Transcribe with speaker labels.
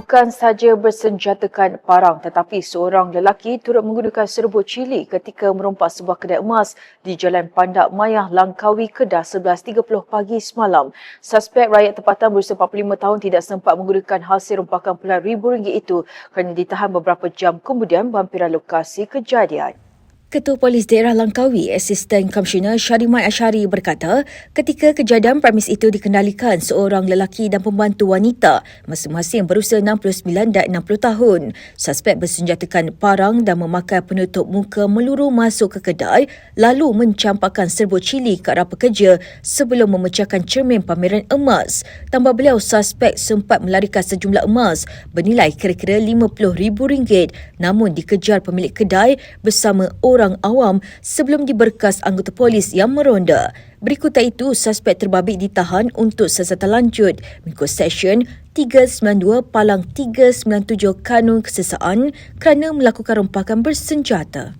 Speaker 1: Bukan sahaja bersenjatakan parang tetapi seorang lelaki turut menggunakan serbuk cili ketika merompak sebuah kedai emas di Jalan Pandak Mayah Langkawi Kedah 11.30 pagi semalam. Suspek rakyat tempatan berusia 45 tahun tidak sempat menggunakan hasil rompakan puluhan ribu ringgit itu kerana ditahan beberapa jam kemudian berhampiran lokasi kejadian.
Speaker 2: Ketua Polis Daerah Langkawi, Asisten Komisioner Syarimat Asyari berkata, ketika kejadian premis itu dikendalikan seorang lelaki dan pembantu wanita, masing-masing berusia 69 dan 60 tahun. Suspek bersenjatakan parang dan memakai penutup muka meluru masuk ke kedai, lalu mencampakkan serbuk cili ke arah pekerja sebelum memecahkan cermin pameran emas. Tambah beliau, suspek sempat melarikan sejumlah emas bernilai kira-kira RM50,000 namun dikejar pemilik kedai bersama orang orang awam sebelum diberkas anggota polis yang meronda. Berikutan itu, suspek terbabit ditahan untuk siasatan lanjut mengikut Seksyen 392 Palang 397 Kanun Kesesaan kerana melakukan rompakan bersenjata.